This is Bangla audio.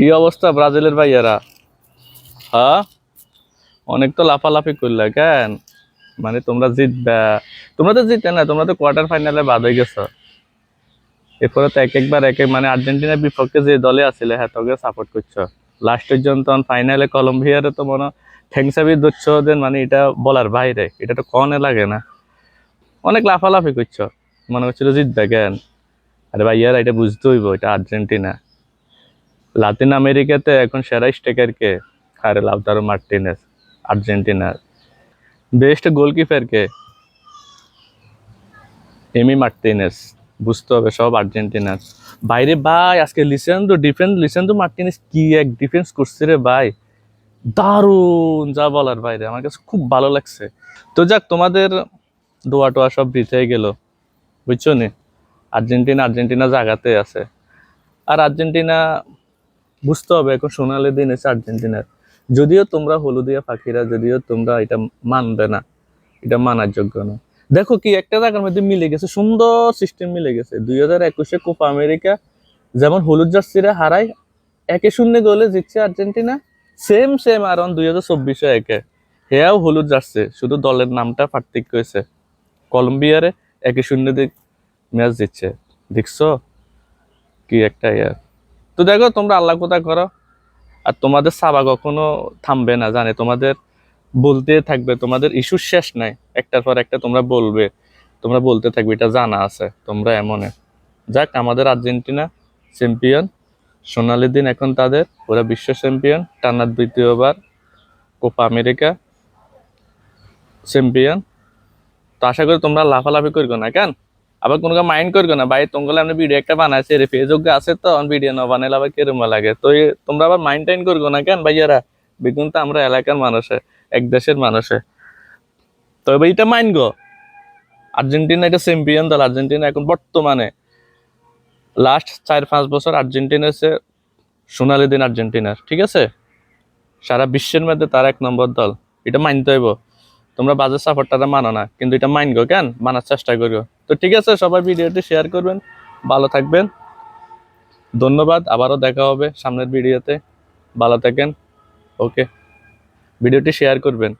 কি অবস্থা ব্রাজিলের ভাইয়ারা? হ্যাঁ? অনেক তো লাফালাফি করলে কেন? মানে তোমরা জিতবে। তোমরা তো জিতে না, তোমরা তো কোয়ার্টার ফাইনালে বাদ হয়ে গেছো। এরপরে তো এক একবার এক মানে আর্জেন্টিনার বিপক্ষে যে দলে আসলে হ্যাঁ তোকে সাপোর্ট করছ। লাস্ট পর্যন্ত ফাইনালে কলম্বিয়ারে তো মনে ঠেংসাবি ধরছ দেন মানে এটা বলার বাইরে, এটা তো কনে লাগে না। অনেক লাফালাফি করছ। মনে হচ্ছিল জিতবে কেন? আরে ভাইয়ারা, এটা বুঝতে হইব, এটা আর্জেন্টিনা। লাতিন আমেরিকাতে এখন সেরা স্ট্রাইকার কে আরে লাউতারো মার্টিনেস আর্জেন্টিনার বেস্ট গোলকিপার কে এমি মার্টিনেস বুঝতে হবে, সব আর্জেন্টিনার বাইরে ভাই, আজকে লিসেন তো ডিফেন্স লিসেন তো মার্টিনেস কি এক ডিফেন্স করছে রে ভাই? দারুণ যা বলার বাইরে, আমার কাছে খুব ভালো লাগছে। তো যাক, তোমাদের দোয়া টোয়া সব বৃথে গেল, বুঝছ নি? আর্জেন্টিনা আর্জেন্টিনা জায়গাতে আছে। আর আর্জেন্টিনা বুঝতে হবে, এখন সোনালি দিন, এসে আর্জেন্টিনার। যদিও তোমরা হলুদিয়া পাখিরা, যদিও তোমরা এটা মানবে না, এটা মানার যোগ্য না। দেখো কি, একটা জায়গার মধ্যে মিলে গেছে, সুন্দর সিস্টেম মিলে গেছে। দুই হাজার একুশে কোপা আমেরিকা যেমন হলুদ জার্সিরা হারায়, একে শূন্য গোলে জিতছে আর্জেন্টিনা সেম সেম আর দুই হাজার চব্বিশে একে। হেয়াও হলুদ জার্সি, শুধু দলের নামটা পার্থক্য হয়েছে। কলম্বিয়ারে একে শূন্য দিক ম্যাচ জিতছে। দেখছ? কি একটা ইয়ার তো দেখো, তোমরা আল্লাহ কোথা করো? আর তোমাদের সাবা কখনো থামবে না, জানে? তোমাদের বলতে থাকবে, তোমাদের ইস্যু শেষ নাই। একটার পর একটা তোমরা বলবে, তোমরা বলতে থাকবে, এটা জানা আছে, তোমরা এমন। যাক, আমাদের আর্জেন্টিনা চ্যাম্পিয়ন সোনালি দিন এখন তাদের, ওরা বিশ্ব চ্যাম্পিয়ন টানা দ্বিতীয়বার কোপা আমেরিকা চ্যাম্পিয়ন তো আশা করি তোমরা লাফালাফি করবে না, কেন? আবার কোনো মাইন্ড করব না, ভাই তোমগুলো আমি ভিডিও একটা বানাইছি রে ফেসবুক আছে তো ভিডিও না বানাইলে আবার কেরম লাগে? তো তোমরা আবার মাইন্ড টাইন করব না কেন? ভাইয়ারা বেগুন তো আমরা এলাকার মানুষে, এক দেশের মানুষে। তো তবে এটা মাইন্ড গো। আর্জেন্টিনা এটা চ্যাম্পিয়ন দল, আর্জেন্টিনা এখন বর্তমানে লাস্ট চার, পাঁচ বছর আর্জেন্টিনা হচ্ছে সোনালি দিন আর্জেন্টিনার, ঠিক আছে? সারা বিশ্বের মধ্যে তার এক নম্বর দল, এটা মানতে হইব। তোমরা বাজার সাপোর্টটা মানো না, কিন্তু এটা মাইন গো, কেন? মানার চেষ্টা করিও তো ঠিক আছে, সবাই ভিডিওটি শেয়ার করবেন, ভালো থাকবেন। ধন্যবাদ, আবারও দেখা হবে সামনের ভিডিওতে। ভালো থাকেন, ওকে। ভিডিওটি শেয়ার করবেন।